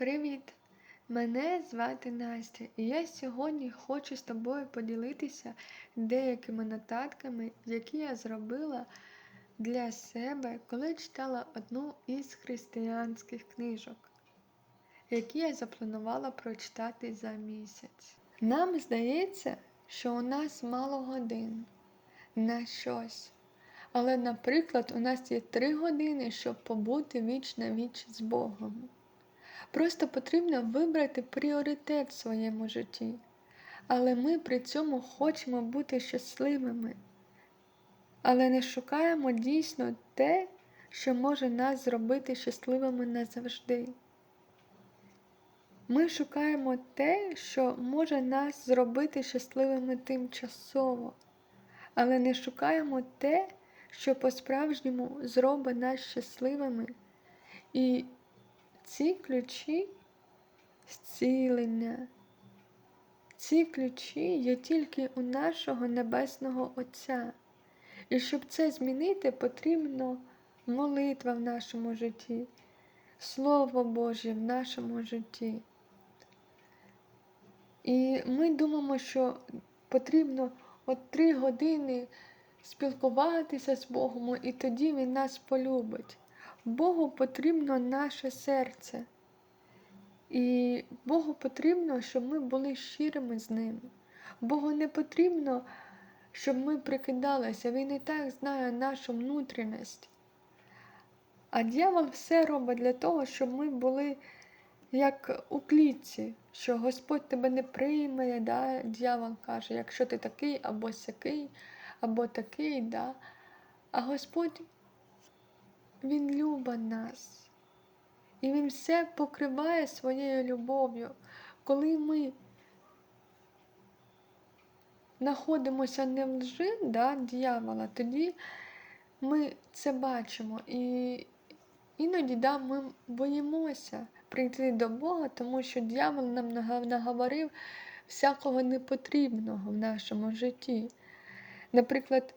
Привіт! Мене звати Настя, і я сьогодні хочу з тобою поділитися деякими нотатками, які я зробила для себе, коли читала одну із християнських книжок, які я запланувала прочитати за місяць. Нам здається, що у нас мало годин на щось. Але, наприклад, у нас є три години, щоб побути віч на віч з Богом. Просто потрібно вибрати пріоритет в своєму житті. Але ми при цьому хочемо бути щасливими, але не шукаємо дійсно те, що може нас зробити щасливими назавжди. Ми шукаємо те, що може нас зробити щасливими тимчасово, але не шукаємо те, що по-справжньому зробить нас щасливими. І ці ключі зцілення, ці ключі є тільки у нашого Небесного Отця. І щоб це змінити, потрібно молитва в нашому житті, Слово Боже в нашому житті. І ми думаємо, що потрібно от три години спілкуватися з Богом, і тоді Він нас полюбить. Богу потрібно наше серце. І Богу потрібно, щоб ми були щирими з ним. Богу не потрібно, щоб ми прикидалися. Він і так знає нашу внутрішність. А дьявол все робить для того, щоб ми були як у клітці, що Господь тебе не прийме, да? дьявол каже, якщо ти такий або сякий, або такий, да? а Господь Він любить нас. І Він все покриває своєю любов'ю. Коли ми знаходимося не в лжи да, дьявола, тоді ми це бачимо. І іноді да, ми боїмося прийти до Бога, тому що дьявол нам наговорив всякого непотрібного в нашому житті. Наприклад,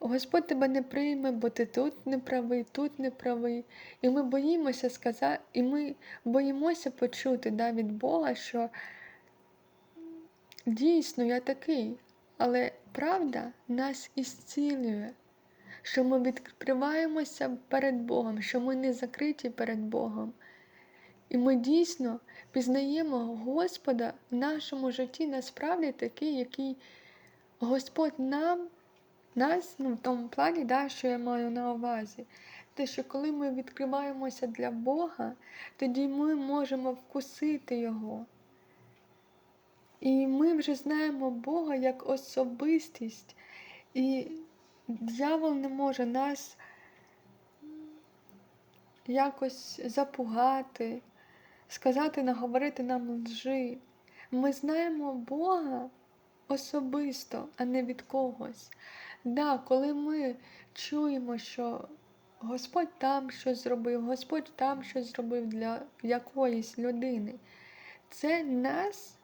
Господь тебе не прийме, бо ти тут не правий, тут не правий. І ми боїмося сказати, і ми боїмося почути да, від Бога, що дійсно я такий, але правда нас ісцілює, що ми відкриваємося перед Богом, що ми не закриті перед Богом. І ми дійсно пізнаємо Господа в нашому житті насправді такий, який Господь нам нас, ну, в тому плані, да, що я маю на увазі, те, що коли ми відкриваємося для Бога, тоді ми можемо вкусити Його. І ми вже знаємо Бога як особистість, і дьявол не може нас якось запугати, сказати, наговорити нам лжи. Ми знаємо Бога особисто, а не від когось. Да, коли ми чуємо, що Господь там щось зробив, Господь там щось зробив для якоїсь людини, це нас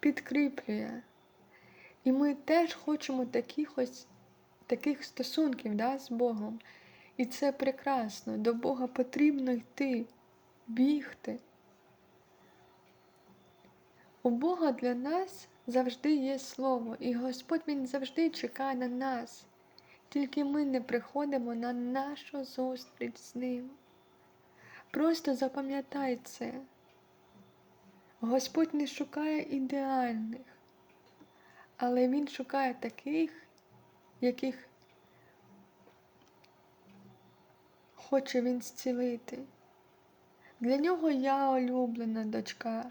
підкріплює. І ми теж хочемо таких ось, таких стосунків да, з Богом. І це прекрасно. До Бога потрібно йти, бігти. У Бога для нас завжди є слово, і Господь Він завжди чекає на нас, тільки ми не приходимо на нашу зустріч з Ним. Просто запам'ятай це. Господь не шукає ідеальних, але Він шукає таких, яких хоче Він зцілити. Для нього я улюблена дочка.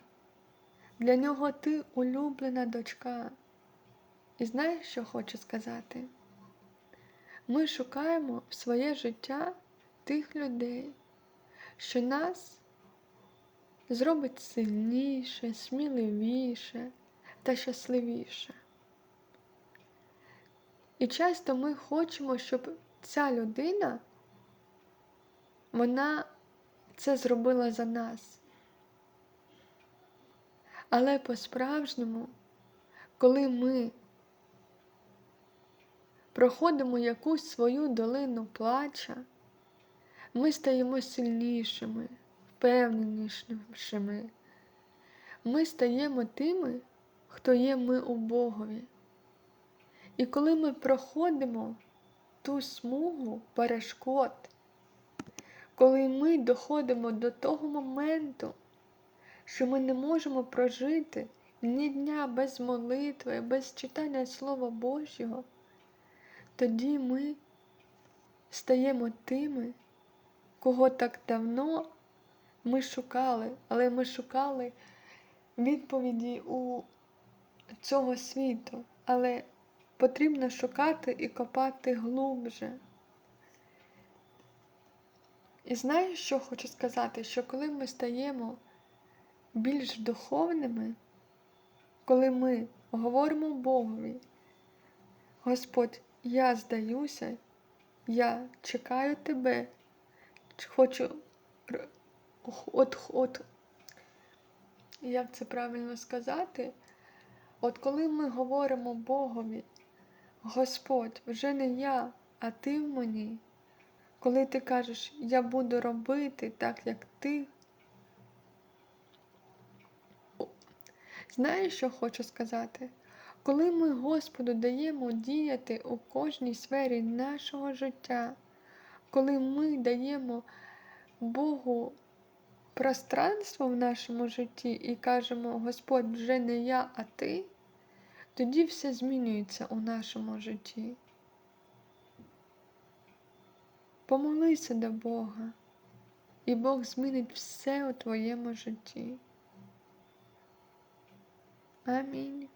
Для нього ти улюблена дочка. І знаєш, що хочу сказати? Ми шукаємо в своє життя тих людей, що нас зробить сильніше, сміливіше та щасливіше. І часто ми хочемо, щоб ця людина, вона це зробила за нас. Але по-справжньому, коли ми проходимо якусь свою долину плача, ми стаємо сильнішими, впевненішими. Ми стаємо тими, хто є ми у Богові. І коли ми проходимо ту смугу перешкод, коли ми доходимо до того моменту, що ми не можемо прожити ні дня без молитви, без читання Слова Божого, тоді ми стаємо тими, кого так давно ми шукали, але ми шукали відповіді у цього світу, але потрібно шукати і копати глубже. І знаєш, що хочу сказати? Що коли ми стаємо більш духовними, коли ми говоримо Богові, Господь, я здаюся, я чекаю тебе, хочу от, от, як це правильно сказати? От коли ми говоримо Богові, Господь, вже не я, а ти в мені, коли ти кажеш, я буду робити так, як ти. Знаєш, що хочу сказати? Коли ми Господу даємо діяти у кожній сфері нашого життя, коли ми даємо Богу пространство в нашому житті і кажемо, Господь, вже не я, а ти, тоді все змінюється у нашому житті. Помолися до Бога, і Бог змінить все у твоєму житті. Амінь.